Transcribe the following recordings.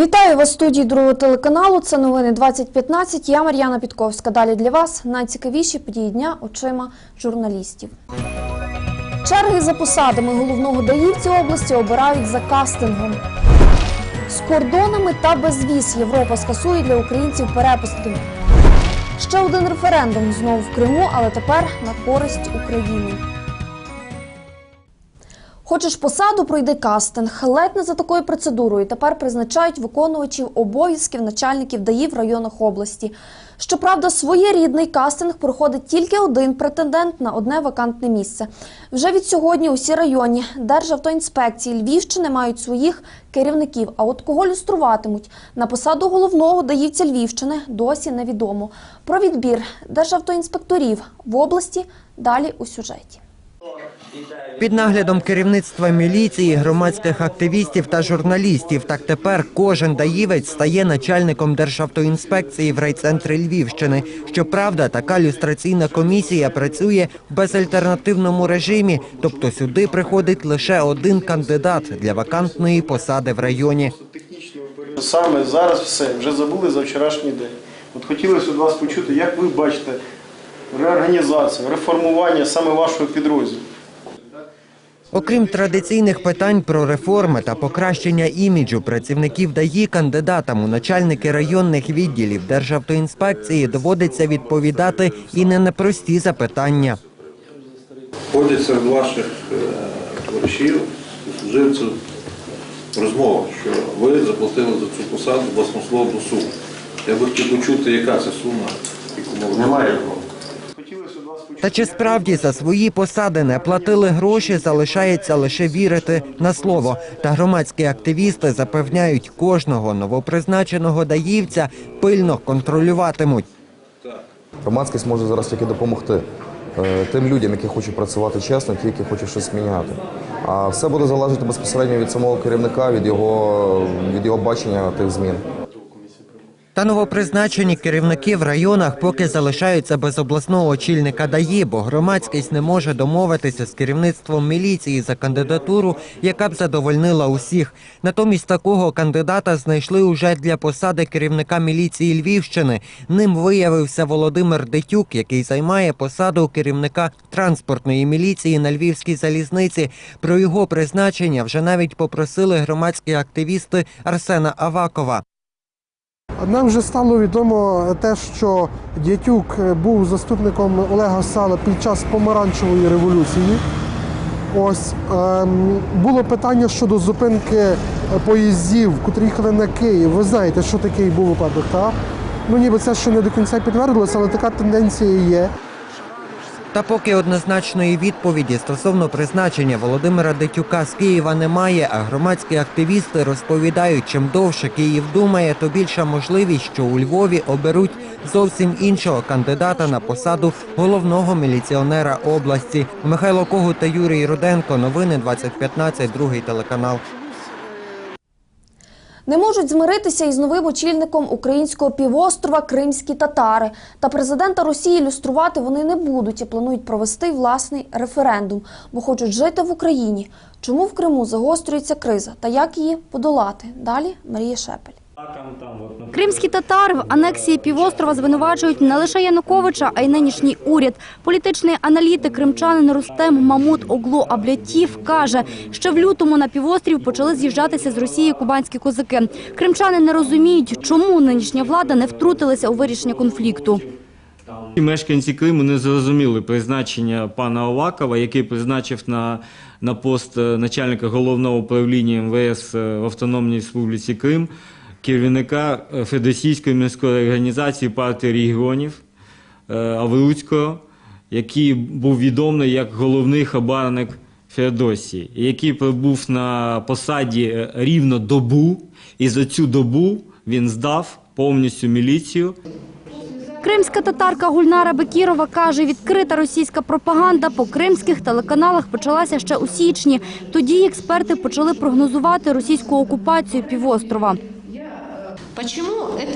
Вітаю вас в студії другого телеканалу. Це новини 2015. Я Мар'яна Підковська. Далі для вас найцікавіші події дня очима журналістів. Черги за посадами головного даївці області обирають за кастингом. З кордонами та безвіз Європа скасує для українців перепустки. Ще один референдум знову в Криму, але тепер на користь України. Хочеш посаду, пройди кастинг. Ледь не за такою процедурою тепер призначають виконувачів обов'язків начальників ДАІ в районах області. Щоправда, своєрідний кастинг проходить тільки один претендент на одне вакантне місце. Вже від сьогодні усі районні Державтоінспекції Львівщини мають своїх керівників. А от кого люструватимуть на посаду головного даївця Львівщини досі невідомо. Про відбір державтоінспекторів в області далі у сюжеті. Під наглядом керівництва міліції, громадських активістів та журналістів. Так тепер кожен даївець стає начальником Державтоінспекції в райцентрі Львівщини. Щоправда, така люстраційна комісія працює в безальтернативному режимі, тобто сюди приходить лише один кандидат для вакантної посади в районі. Саме зараз все, вже забули за вчорашній день. От хотілося від вас почути, як ви бачите реорганізацію, реформування саме вашого підрозділу. Окрім традиційних питань про реформи та покращення іміджу працівників ДАІ, кандидатам у начальники районних відділів Державтоінспекції доводиться відповідати і не на непрості запитання. Ходять серед ваших е, товаришів, служивців розмова, що ви заплатили за цю посаду баснословну суму. Я би хотів почути, яка це сума і кому ви Немає такого. Хотілося від вас почути. Та чи справді за свої посади не платили гроші, залишається лише вірити на слово. Та громадські активісти запевняють, кожного новопризначеного даївця пильно контролюватимуть. Громадськість може зараз тільки допомогти е, тим людям, які хочуть працювати чесно, ті, які хочуть щось міняти. А все буде залежати безпосередньо від самого керівника, від його, від його бачення тих змін. Та новопризначені керівники в районах поки залишаються без обласного очільника ДАІ, бо громадськість не може домовитися з керівництвом міліції за кандидатуру, яка б задовольнила усіх. Натомість такого кандидата знайшли уже для посади керівника міліції Львівщини. Ним виявився Володимир Дитюк, який займає посаду керівника транспортної міліції на Львівській залізниці. Про його призначення вже навіть попросили громадські активісти Арсена Авакова. Нам вже стало відомо те, що Дятюк був заступником Олега Сала під час помаранчевої революції. Ось ем, було питання щодо зупинки поїздів, котрі їхали на Київ. Ви знаєте, що такий був випадок, так? Ну ніби це ще не до кінця підтвердилося, але така тенденція є. Та поки однозначної відповіді стосовно призначення Володимира Дитюка з Києва немає, а громадські активісти розповідають, чим довше Київ думає, то більша можливість, що у Львові оберуть зовсім іншого кандидата на посаду головного міліціонера області. Михайло Когут та Юрій Руденко. Новини 2015, другий телеканал. Не можуть змиритися із новим очільником українського півострова кримські татари. Та президента Росії люструвати вони не будуть і планують провести власний референдум, бо хочуть жити в Україні. Чому в Криму загострюється криза та як її подолати? Далі Марія Шепель. Кримські татари в анексії півострова звинувачують не лише Януковича, а й нинішній уряд. Політичний аналітик кримчанин Рустем Мамут Оглу Аблятів каже, що в лютому на півострів почали з'їжджатися з Росії кубанські козаки. Кримчани не розуміють, чому нинішня влада не втрутилася у вирішення конфлікту. І мешканці Криму не зрозуміли призначення пана Овакова, який призначив на, на пост е, начальника головного управління МВС е, в Автономній Республіці Крим, керівника е, Федосійської міської організації партії регіонів е, Авруцького, який був відомий як головний хабарник Феодосії, який пробув на посаді е, рівно добу, і за цю добу він здав повністю міліцію. Кримська татарка Гульнара Бекірова каже, відкрита російська пропаганда по кримських телеканалах почалася ще у січні. Тоді експерти почали прогнозувати російську окупацію півострова.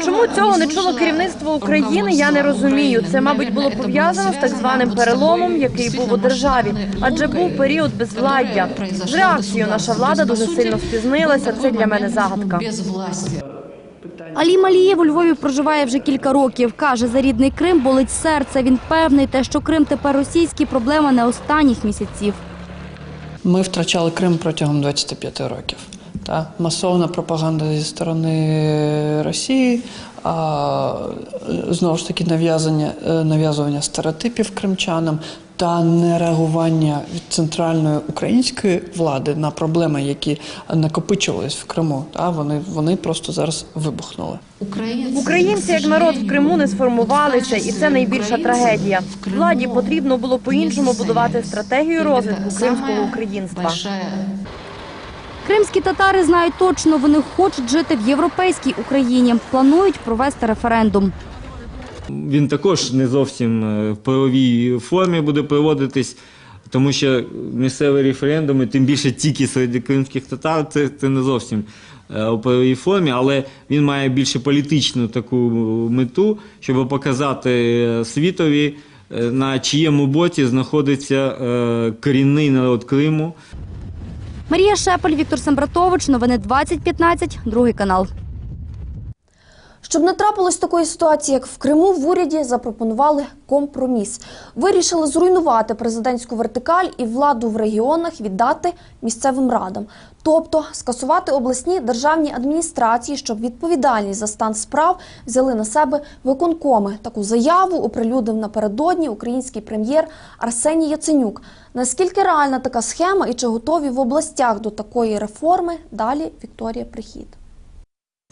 Чому цього не чуло керівництво України? Я не розумію. Це, мабуть, було пов'язано з так званим переломом, який був у державі, адже був період безвладдя. З реакцією наша влада дуже сильно спізнилася. Це для мене загадка. Алі Малієв у Львові проживає вже кілька років. Каже, за рідний Крим болить серце. Він певний, те, що Крим тепер російський, проблема не останніх місяців. Ми втрачали Крим протягом 25 років. Та? Масовна пропаганда зі сторони Росії, а, знову ж таки нав'язання, е, нав'язування стереотипів кримчанам та нереагування від центральної української влади на проблеми, які накопичувались в Криму. Та? Вони, вони просто зараз вибухнули. Українці як народ в Криму не сформувалися, і це найбільша трагедія. Владі потрібно було по-іншому будувати стратегію розвитку кримського українства. Кримські татари знають точно, вони хочуть жити в європейській Україні. Планують провести референдум. Він також не зовсім е, в правовій формі буде проводитись, тому що місцеві референдуми, тим більше тільки серед кримських татар, це, це не зовсім е, у правовій формі, але він має більше політичну таку мету, щоб показати е, світові, на чиєму боці знаходиться корінний народ Криму. Марія Шепель, Віктор Сембратович. Новини 2015, другий канал. Щоб не трапилось такої ситуації, як в Криму, в уряді запропонували компроміс. Вирішили зруйнувати президентську вертикаль і владу в регіонах віддати місцевим радам, тобто скасувати обласні державні адміністрації, щоб відповідальність за стан справ взяли на себе виконкоми. Таку заяву оприлюднив напередодні український прем'єр Арсеній Яценюк. Наскільки реальна така схема і чи готові в областях до такої реформи? Далі Вікторія Прихід.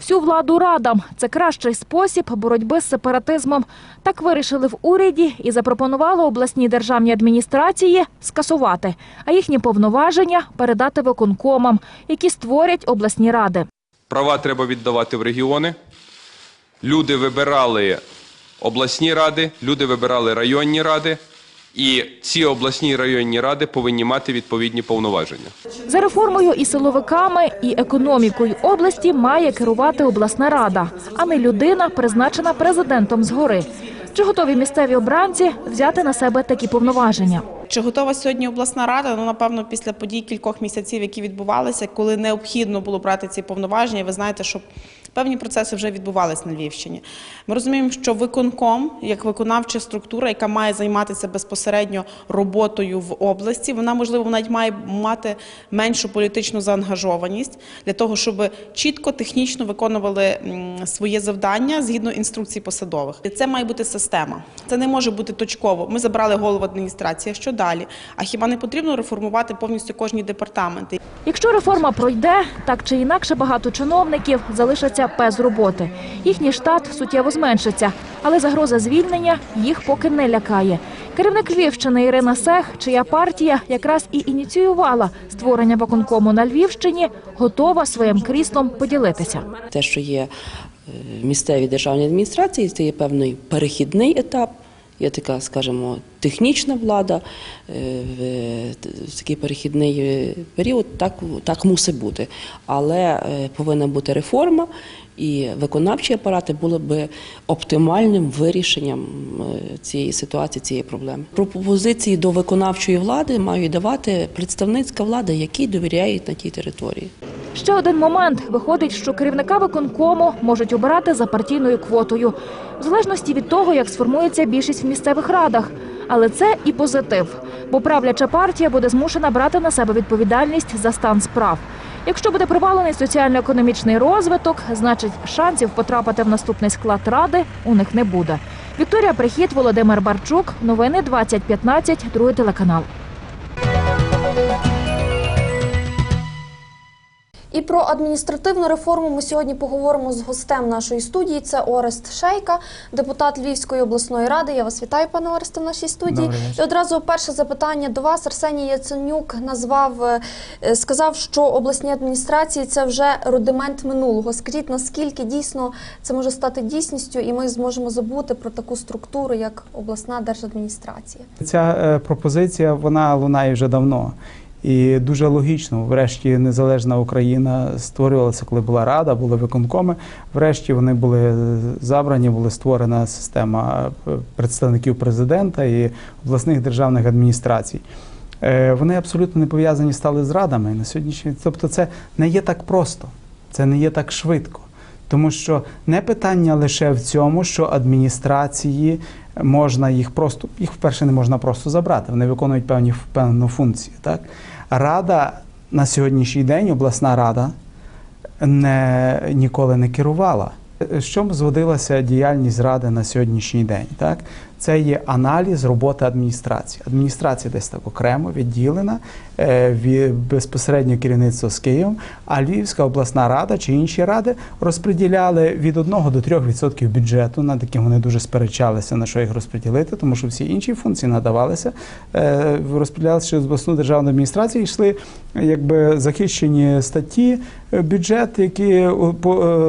Всю владу радам – це кращий спосіб боротьби з сепаратизмом. Так вирішили в уряді і запропонували обласні державні адміністрації скасувати, а їхні повноваження передати виконкомам, які створять обласні ради. Права треба віддавати в регіони. Люди вибирали обласні ради, люди вибирали районні ради, і ці обласні і районні ради повинні мати відповідні повноваження. За реформою і силовиками, і економікою області має керувати обласна рада, а не людина, призначена президентом згори. Чи готові місцеві обранці взяти на себе такі повноваження? Чи готова сьогодні обласна рада? Ну напевно, після подій кількох місяців, які відбувалися, коли необхідно було брати ці повноваження. Ви знаєте, що певні процеси вже відбувалися на Львівщині. Ми розуміємо, що виконком, як виконавча структура, яка має займатися безпосередньо роботою в області, вона можливо навіть має мати меншу політичну заангажованість для того, щоб чітко технічно виконували своє завдання згідно інструкцій посадових. Це має бути система. Це не може бути точково. Ми забрали голову адміністрації. Що далі? А хіба не потрібно реформувати повністю кожні департаменти? Якщо реформа пройде, так чи інакше багато чиновників залишаться без роботи. Їхній штат суттєво зменшиться, але загроза звільнення їх поки не лякає. Керівник Львівщини Ірина Сех, чия партія якраз і ініціювала створення виконкому на Львівщині, готова своїм кріслом поділитися. Те, що є е, місцеві державні адміністрації, це є певний перехідний етап. Є така, скажімо, технічна влада е, в такий перехідний період. Так, так мусить бути. Але е, повинна бути реформа, і виконавчі апарати були би оптимальним вирішенням цієї ситуації, цієї проблеми. Пропозиції до виконавчої влади мають давати представницька влада, якій довіряють на тій території. Ще один момент виходить, що керівника виконкому можуть обирати за партійною квотою, в залежності від того, як сформується більшість в місцевих радах. Але це і позитив, бо правляча партія буде змушена брати на себе відповідальність за стан справ. Якщо буде провалений соціально-економічний розвиток, значить шансів потрапити в наступний склад ради у них не буде. Вікторія Прихід, Володимир Барчук. Новини 2015, другий телеканал. І про адміністративну реформу ми сьогодні поговоримо з гостем нашої студії. Це Орест Шейка, депутат Львівської обласної ради. Я вас вітаю, пане Оресте, в нашій студії. І одразу перше запитання до вас. Арсеній Яценюк назвав, е, сказав, що обласні адміністрації це вже рудимент минулого. Скажіть, наскільки дійсно це може стати дійсністю, і ми зможемо забути про таку структуру, як обласна держадміністрація? Ця е, пропозиція вона лунає вже давно. І дуже логічно, врешті незалежна Україна створювалася, коли була рада, були виконкоми. Врешті вони були забрані, була створена система представників президента і обласних державних адміністрацій. Е, Вони абсолютно не пов'язані стали з радами на сьогоднішній. Тобто, це не є так просто, це не є так швидко. Тому що не питання лише в цьому, що адміністрації можна їх просто, їх вперше не можна просто забрати. Вони виконують певні певну функцію. Так? Рада на сьогоднішній день, обласна рада, не, ніколи не керувала. З чому зводилася діяльність ради на сьогоднішній день? Так? Це є аналіз роботи адміністрації. Адміністрація десь так окремо відділена е, від безпосередньо керівництво з Києвом, а Львівська обласна рада чи інші ради розподіляли від 1 до 3% бюджету, над яким вони дуже сперечалися, на що їх розподілити, тому що всі інші функції надавалися, е, розподілялися через обласну державну адміністрацію, йшли якби захищені статті е, бюджет, які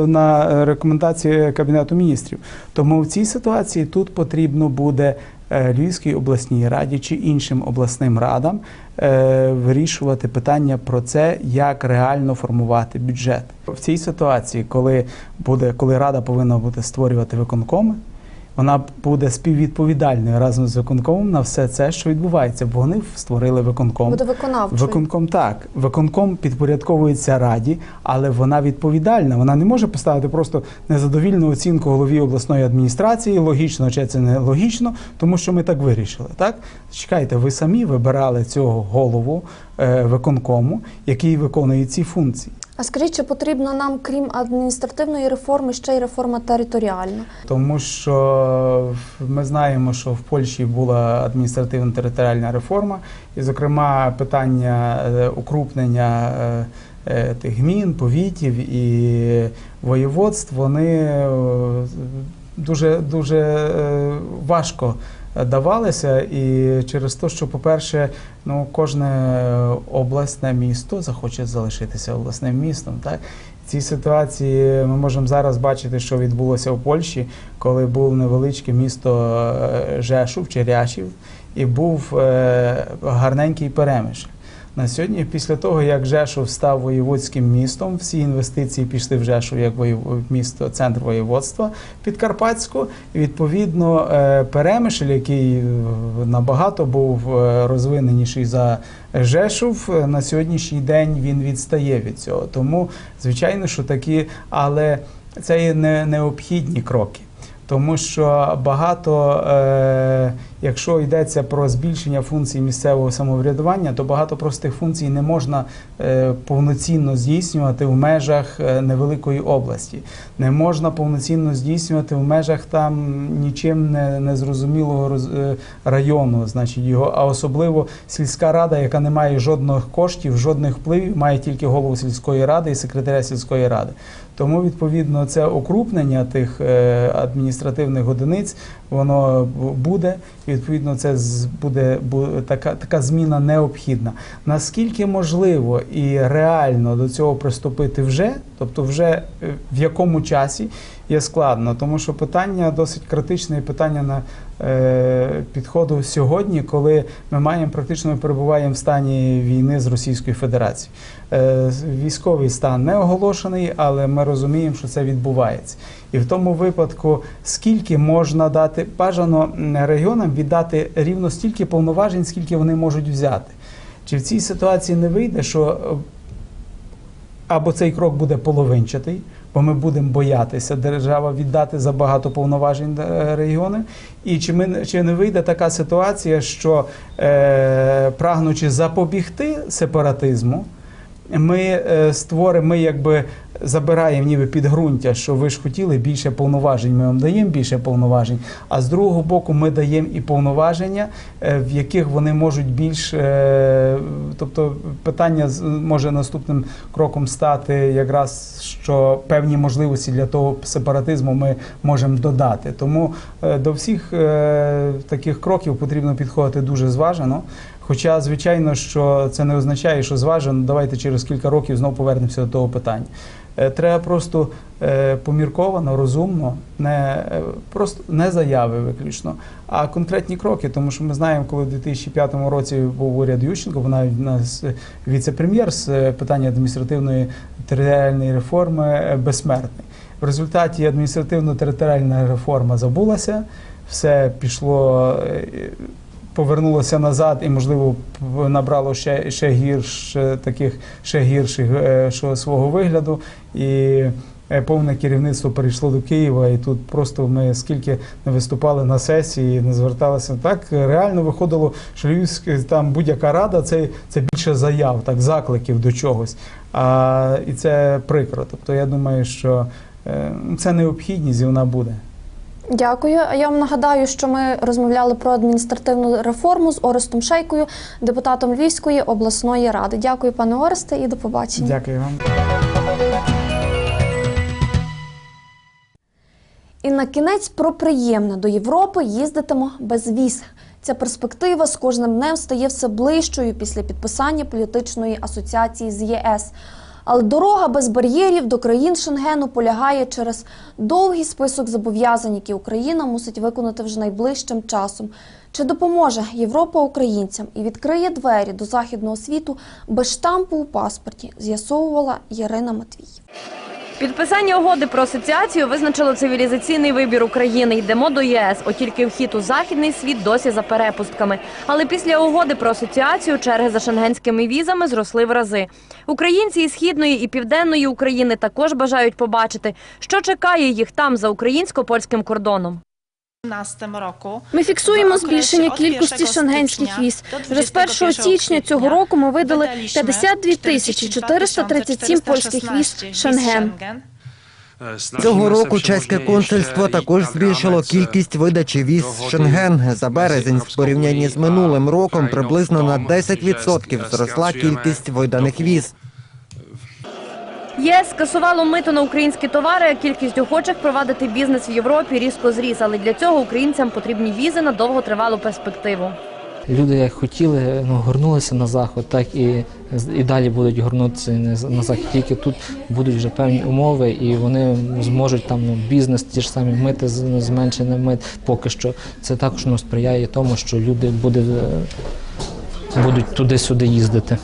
на рекомендації Кабінету міністрів. Тому в цій ситуації тут потрібно буде е, Львівській обласній раді чи іншим обласним радам е, вирішувати питання про це, як реально формувати бюджет. В цій ситуації, коли буде, коли рада повинна буде створювати виконкоми, вона буде співвідповідальною разом з виконкомом на все це, що відбувається, бо вони створили виконком. Буде виконавчою. Виконком так. Виконком підпорядковується раді, але вона відповідальна. Вона не може поставити просто незадовільну оцінку голові обласної адміністрації. Логічно чи це не логічно, тому що ми так вирішили. Так чекайте, ви самі вибирали цього голову е, виконкому, який виконує ці функції. А скажіть, чи потрібна нам, крім адміністративної реформи, ще й реформа територіальна? Тому що ми знаємо, що в Польщі була адміністративно-територіальна реформа, і, зокрема, питання е, укрупнення е, е, тих гмін, повітів і воєводств, вони дуже, дуже важко давалися. І через те, що, по-перше, ну, кожне обласне місто захоче залишитися обласним містом. Так? В цій ситуації ми можемо зараз бачити, що відбулося в Польщі, коли був невеличке місто е, Жешув чи Ряшів, і був е, гарненький перемиш. На сьогодні, після того, як Жешув став воєводським містом, всі інвестиції пішли в Жешув як місто, центр воєводства Підкарпатського. І відповідно е, Перемишль, який е, набагато був е, розвиненіший за Жешув, е, на сьогоднішній день він відстає від цього. Тому, звичайно, що такі, але це є не необхідні кроки. Тому що багато, якщо йдеться про збільшення функцій місцевого самоврядування, то багато простих функцій не можна е, повноцінно здійснювати в межах е, невеликої області. Не можна повноцінно здійснювати в межах там нічим не, зрозумілого роз- е, району, значить його, а особливо сільська рада, яка не має жодних коштів, жодних впливів, має тільки голову сільської ради і секретаря сільської ради. Тому відповідно це окрупнення тих адміністративних одиниць воно буде. І, відповідно, це буде бу- така, така зміна необхідна. Наскільки можливо і реально до цього приступити вже, тобто вже е, в якому часі є складно, тому що питання досить критичне і питання на е, підходу сьогодні, коли ми маємо практично ми перебуваємо в стані війни з Російською Федерацією. Е, військовий стан не оголошений, але ми розуміємо, що це відбувається. І в тому випадку, скільки можна дати бажано регіонам віддати рівно стільки повноважень, скільки вони можуть взяти. Чи в цій ситуації не вийде, що е, або цей крок буде половинчатий, бо ми будемо боятися держава віддати забагато повноважень е, регіони. І чи ми чи не вийде така ситуація, що е, прагнучи запобігти сепаратизму, ми е, створимо, ми якби забираємо ніби підґрунтя, що ви ж хотіли більше повноважень, ми вам даємо більше повноважень. А з другого боку, ми даємо і повноваження, е, в яких вони можуть більш, е, тобто питання може наступним кроком стати якраз, що певні можливості для того сепаратизму ми можемо додати. Тому е, до всіх е, таких кроків потрібно підходити дуже зважено. Хоча, звичайно, що це не означає, що зважено, давайте через кілька років знову повернемося до того питання. Е, Треба просто е, помірковано, розумно, не е, просто не заяви виключно, а конкретні кроки. Тому що ми знаємо, коли в 2005 році був уряд Ющенко, вона в нас віце-прем'єр з питання адміністративної територіальної реформи безсмертний. В результаті адміністративно-територіальна реформа забулася, все пішло. Повернулося назад і, можливо, набрало ще, ще гірш е, таких ще гірших е, що свого вигляду. І е, повне керівництво перейшло до Києва. І тут просто ми скільки не виступали на сесії, не зверталися. Так реально виходило, що Львівська там будь-яка рада це, це більше заяв, так закликів до чогось. А, і це прикро. Тобто я думаю, що це необхідність і вона буде. Дякую. А я вам нагадаю, що ми розмовляли про адміністративну реформу з Орестом Шейкою, депутатом Львівської обласної ради. Дякую, пане Оресте, і до побачення. Дякую вам. І на кінець про приємне до Європи їздитимо без віз. Ця перспектива з кожним днем стає все ближчою після підписання політичної асоціації з ЄС. Але дорога без бар'єрів до країн Шенгену полягає через довгий список зобов'язань, які Україна мусить виконати вже найближчим часом. Чи допоможе Європа українцям і відкриє двері до західного світу без штампу у паспорті? З'ясовувала Ярина Матвій. Підписання угоди про асоціацію визначило цивілізаційний вибір України. Йдемо до ЄС, от тільки вхід у західний світ досі за перепустками. Але після угоди про асоціацію черги за шенгенськими візами зросли в рази. Українці і східної і південної України також бажають побачити, що чекає їх там за українсько-польським кордоном. Ми фіксуємо збільшення кількості шенгенських віз. Вже з 1 січня цього року ми видали 52 тисячі 437 польських віз Шенген. Цього року чеське консульство також збільшило кількість видачі віз з Шенген. За березень в порівнянні з минулим роком приблизно на 10% зросла кількість виданих віз. ЄС скасувало мито на українські товари, а кількість охочих провадити бізнес в Європі різко зріс. Але для цього українцям потрібні візи на довготривалу перспективу. Люди як хотіли, ну, горнулися на заход, так і, і далі будуть горнутися на захід. Тільки тут будуть вже певні умови, і вони зможуть там ну, бізнес, ті ж самі мити з- зменшений мит. Поки що це також ну, сприяє тому, що люди буде, будуть туди-сюди їздити.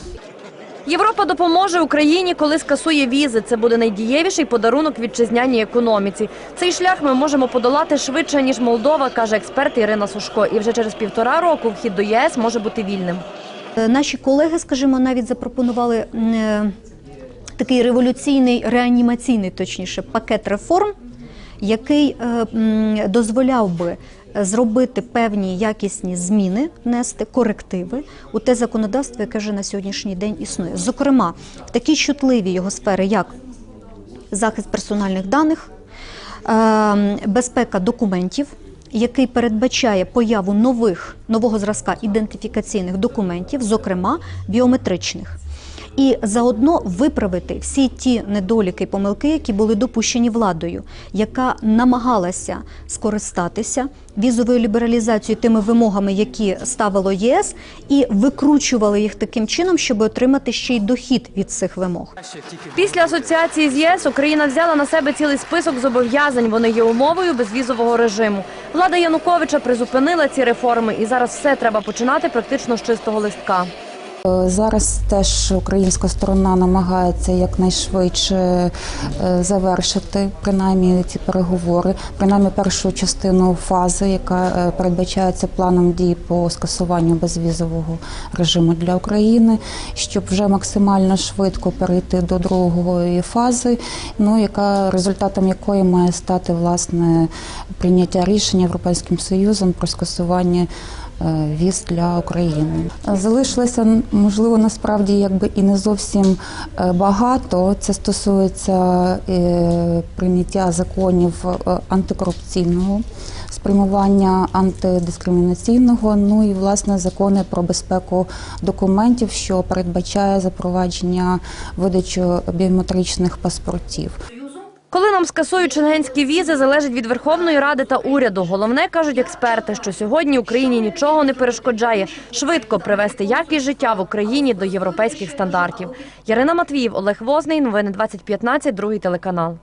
Європа допоможе Україні, коли скасує візи. Це буде найдієвіший подарунок вітчизняній економіці. Цей шлях ми можемо подолати швидше ніж Молдова, каже експерт Ірина Сушко. І вже через півтора року вхід до ЄС може бути вільним. Е, Наші колеги, скажімо, навіть запропонували е, такий революційний, реанімаційний, точніше, пакет реформ, який е, дозволяв би зробити певні якісні зміни, внести корективи у те законодавство, яке вже на сьогоднішній день існує. Зокрема, в такі чутливі його сфери, як захист персональних даних, е, безпека документів, який передбачає появу нових нового зразка ідентифікаційних документів, зокрема біометричних. І заодно виправити всі ті недоліки і помилки, які були допущені владою, яка намагалася скористатися візовою лібералізацією тими вимогами, які ставило ЄС, і викручували їх таким чином, щоб отримати ще й дохід від цих вимог. Після асоціації з ЄС Україна взяла на себе цілий список зобов'язань. Вони є умовою безвізового режиму. Влада Януковича призупинила ці реформи, і зараз все треба починати практично з чистого листка. Е, Зараз теж українська сторона намагається якнайшвидше е, завершити принаймні ці переговори, принаймні першу частину фази, яка е, передбачається планом дій по скасуванню безвізового режиму для України, щоб вже максимально швидко перейти до другої фази, ну яка результатом якої має стати власне прийняття рішення Європейським Союзом про скасування віз для України. Залишилося можливо насправді якби і не зовсім е, багато. Це стосується е, прийняття законів е, антикорупційного. Спрямування антидискримінаційного, ну і власне закони про безпеку документів, що передбачає запровадження видачу біометричних паспортів. Коли нам скасують шенгенські візи, залежить від Верховної Ради та уряду. Головне, кажуть експерти, що сьогодні Україні нічого не перешкоджає швидко привести якість життя в Україні до європейських стандартів. Ярина Матвіїв, Олег Возний, новини 2015, другий телеканал.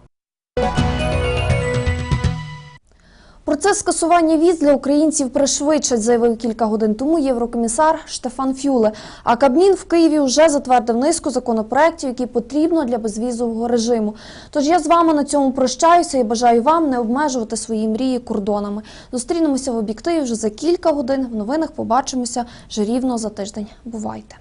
Процес скасування віз для українців пришвидшать, заявив кілька годин тому єврокомісар Штефан Фюле. А Кабмін в Києві вже затвердив низку законопроєктів, які потрібно для безвізового режиму. Тож я з вами на цьому прощаюся і бажаю вам не обмежувати свої мрії кордонами. Зустрінемося в об'єктиві вже за кілька годин. В новинах побачимося вже рівно за тиждень. Бувайте!